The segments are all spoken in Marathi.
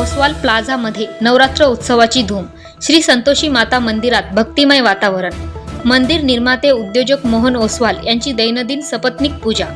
ओसवाल प्लाझामध्ये नवरात्र उत्सवाची धूम. श्री संतोषी माता मंदिरात भक्तिमय वातावरण. मंदिर निर्माते उद्योजक मोहन ओसवाल यांची दैनंदिन सपत्निक पूजा.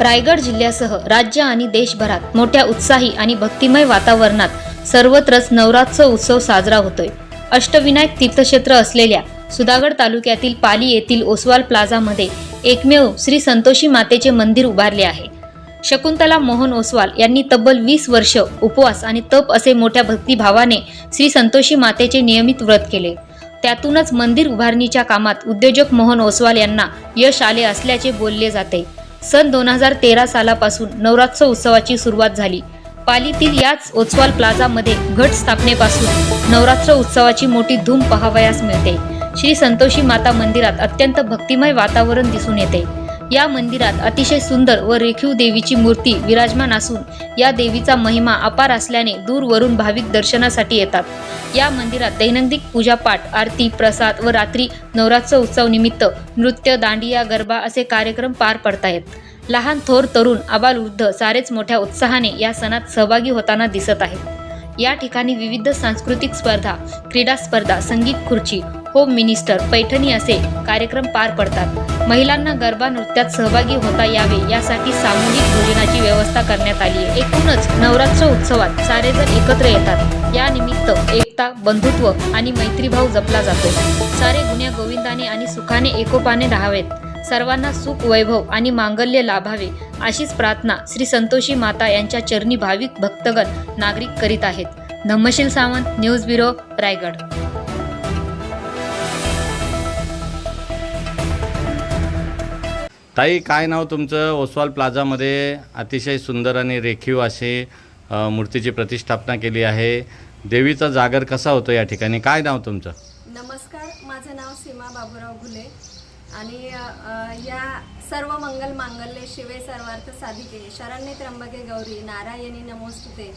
रायगड जिल्ह्यासह राज्य आणि देशभरात मोठ्या उत्साही आणि भक्तिमय वातावरणात सर्वत्रच नवरात्र उत्सव साजरा होतोय. अष्टविनायक तीर्थक्षेत्र असलेल्या सुधागड तालुक्यातील पाली येथील ओसवाल प्लाझामध्ये एकमेव श्री संतोषी मातेचे मंदिर उभारले आहे. शकुंतला मोहन ओसवाल यांनी तब्बल वीस वर्ष उपवास आणि तप असे मोठ्या भक्तिभावाने श्री संतोषी मातेचे नियमित व्रत केले. त्यातूनच मंदिर उभारणीच्या कामात उद्योजक मोहन ओसवाल यांना यश आले असल्याचे बोलले जाते. सन दोन हजार तेरा सालापासून नवरात्र उत्सवाची सुरुवात झाली. पालीतील याच ओसवाल प्लाझामध्ये घट स्थापनेपासून नवरात्र उत्सवाची मोठी धूम पहावयास मिळते. श्री संतोषी माता मंदिरात अत्यंत भक्तिमय वातावरण दिसून येते. या मंदिरात अतिशय सुंदर व रेखीव देवीची मूर्ती विराजमान असून या देवीचा महिमा अपार असल्याने दूरवरून भाविक दर्शनासाठी येतात. या मंदिरात दैनंदिन पूजापाठ आरती प्रसाद व रात्री नवरात्र उत्सव निमित्त नृत्य दांडिया गरबा असे कार्यक्रम पार पडतायत. लहान थोर तरुण आबालवृद्ध सारेच मोठ्या उत्साहाने या सणात सहभागी होताना दिसत आहेत. या ठिकाणी विविध सांस्कृतिक स्पर्धा क्रीडा स्पर्धा संगीत खुर्ची होम मिनिस्टर पैठणी असे कार्यक्रम पार पडतात. महिलांना गरबा नृत्यात सहभागी होता यावे यासाठी सामूहिक भोजनाची व्यवस्था करण्यात आली. आहे एकूणच नवरात्र उत्सवात सारेजण एकत्र येतात. या निमित्त एकता बंधुत्व आणि मैत्रीभाव जपला जातो. सारे गुन्ह्या गोविंदाने आणि सुखाने एकोपाने राहावेत. सर्वांना सुख वैभव आणि मांगल्य लाभावे अशीच प्रार्थना श्री संतोषी माता यांच्या चरणी भाविक भक्तगण नागरिक करीत आहेत. Dhammasheel Sawant news bureau Raigad. ताई काय नाव तुमचं? ओसवाल प्लाझामध्ये अतिशय सुंदर आणि रेखीव असे मूर्तीची प्रतिष्ठापना केली आहे. देवीचा जागर कसा होतो या ठिकाणी? काय नाव तुमचं? नमस्कार माझं नाव सीमा बाबूराव घुले. आणि या सर्व मंगल मांगल्ये शिवे सर्वार्थ साधिके. शरण्य त्र्यंबके गौरी नारायणी नमोस्तुते.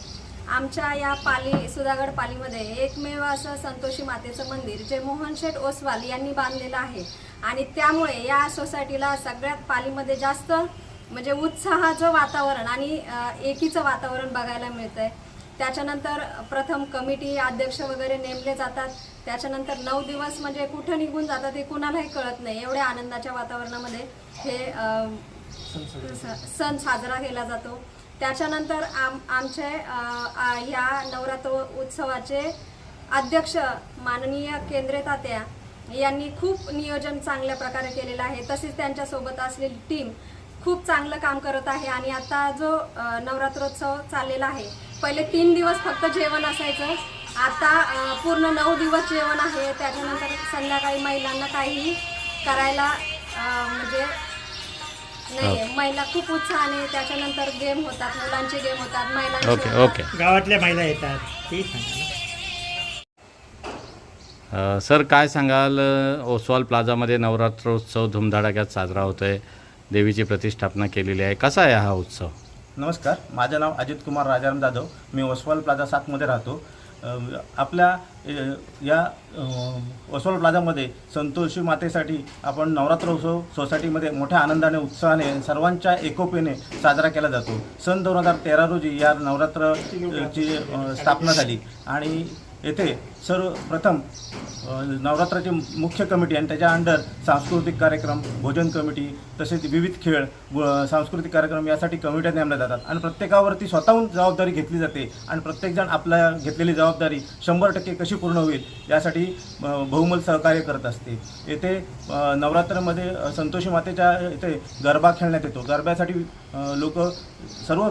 आमच्या या पाली सुधागड पालीमध्ये एकमेव असं संतोषी मातेचं मंदिर जे मोहन शेठ ओसवाल यांनी बांधलेलं आहे. आणि त्यामुळे या सोसायटीला सगळ्यात पालीमध्ये जास्त म्हणजे उत्साहाचं वातावरण आणि एकीचं वातावरण बघायला मिळतंय. त्याच्यानंतर प्रथम कमिटी अध्यक्ष वगैरे नेमले जातात. त्याच्यानंतर नऊ दिवस म्हणजे कुठं निघून जातात हे कुणालाही कळत नाही. एवढ्या आनंदाच्या वातावरणामध्ये हे सण साजरा केला जातो. त्याच्यानंतर आम आमचे ह्या नवरात्र उत्सवाचे अध्यक्ष माननीय केंद्रे तात्या यांनी खूप नियोजन चांगल्या प्रकारे केलेलं आहे. तसेच त्यांच्यासोबत असलेली टीम खूप चांगलं काम करत आहे आणि आता जो नवरात्रोत्सव चाललेला आहे पहिले तीन दिवस फक्त जेवण असायचं. आता पूर्ण नऊ दिवस जेवण आहे. त्याच्यानंतर संध्याकाळी महिलांना काहीही करायला म्हणजे नाही महिला खूप उत्साहाने त्याच्यानंतर गेम होतात मुलांचे गेम होतात महिलांचे ओके होतात. ओके. गावातल्या महिला येतात ते सांगा. ना अ, सर काय सांगाल? अ, ओसवाल प्लाझामध्ये नवरात्रोत्सव धुमधडाक्यात साजरा होतो आहे देवीची प्रतिष्ठापना केलेली आहे. कसा आहे हा उत्सव? नमस्कार. माझं नाव अजित कुमार राजाराम जाधव. मी ओसवाल प्लाझा सातमध्ये राहतो. आपल्या या वसवल प्लाझामध्ये संतोषी मातेसाठी आपण नवरात्र उत्सव सोसायटीमध्ये मोठ्या आनंदाने उत्साहाने सर्वांच्या एकोपीने साजरा केला जातो. सन दोन हजार तेरा रोजी या नवरात्रची स्थापना झाली. आणि येथे सर्वप्रथम नवरात्राची मुख्य कमिटी आणि त्याच्या अंडर सांस्कृतिक कार्यक्रम भोजन कमिटी तसेच विविध खेळ व सांस्कृतिक कार्यक्रम यासाठी कमिट्या नेमल्या जातात. आणि प्रत्येकावरती स्वतःहून जबाबदारी घेतली जाते. आणि प्रत्येकजण आपल्या घेतलेली जबाबदारी शंभर टक्के कशी पूर्ण होईल यासाठी बहुमल सहकार्य करत असते. येथे नवरात्रामध्ये संतोषी मातेच्या इथे गरबा खेळण्यात येतो. गरब्यासाठी लोक सर्व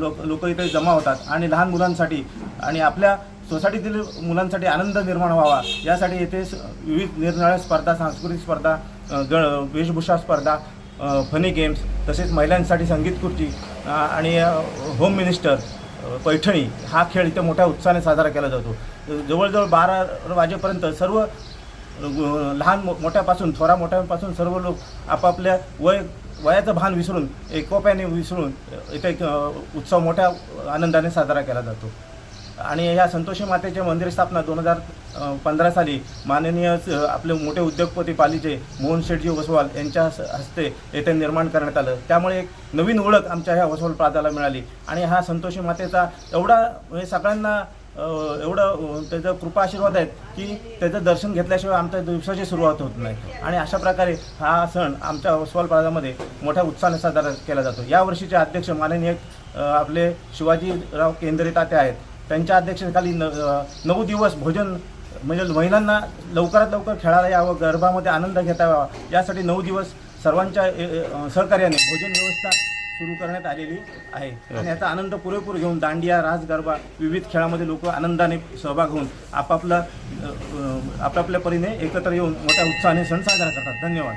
लोक लोक इथे जमा होतात. आणि लहान मुलांसाठी आणि आपल्या सोसायटीतील मुलांसाठी आनंद निर्माण व्हावा. यासाठी येथे स- विविध निरनिराळ्या स्पर्धा सांस्कृतिक स्पर्धा गळ वेशभूषा स्पर्धा फनी गेम्स तसेच महिलांसाठी संगीत कुर्ती आणि होम मिनिस्टर पैठणी हा खेळ इथे मोठ्या उत्साहाने साजरा केला जातो. जवळजवळ बारा वाजेपर्यंत सर्व लहान मो मोठ्यापासून थोरा मोठ्यापासून सर्व लोक आपापल्या वय वयाचं भान विसरून एकोप्याने विसरून इथे एक, उत्सव मोठ्या आनंदाने साजरा केला जातो. आणि ह्या संतोषी मातेचे मंदिर स्थापना दोन हजार पंधरा साली माननीय आपले मोठे उद्योगपती पालीचे मोहन शेठजी ओसवाल यांच्या हस- हस्ते येथे निर्माण करण्यात आलं. त्यामुळे एक नवीन ओळख आमच्या ह्या ओसवाल प्रांताला मिळाली. आणि हा संतोषी मातेचा एवढा म्हणजे सगळ्यांना एवढं त्याचं कृपा आशीर्वाद आहेत की त्याचं दर्शन घेतल्याशिवाय आमच्या दिवसाची सुरुवात होत नाही. आणि अशा प्रकारे हा सण आमच्या ओसवाल प्रांतामध्ये मोठ्या उत्साहाने साजरा केला जातो. यावर्षीचे अध्यक्ष माननीय आपले शिवाजीराव केंद्रे तात्या आहेत. त्यांच्या अध्यक्षतेखाली न नऊ दिवस भोजन म्हणजे महिलांना लवकरात लवकर खेळायला यावं गरबामध्ये आनंद घेता यावा यासाठी नऊ दिवस सर्वांच्या ए- सहकार्याने भोजन व्यवस्था सुरू करण्यात आलेली आहे. आणि याचा आनंद पुरेपूर घेऊन दांडिया रास गरबा विविध खेळामध्ये लोक आनंदाने सहभाग होऊन आपापला आपापल्या परीने एकत्र येऊन मोठ्या उत्साहाने सण साजरा करतात. धन्यवाद.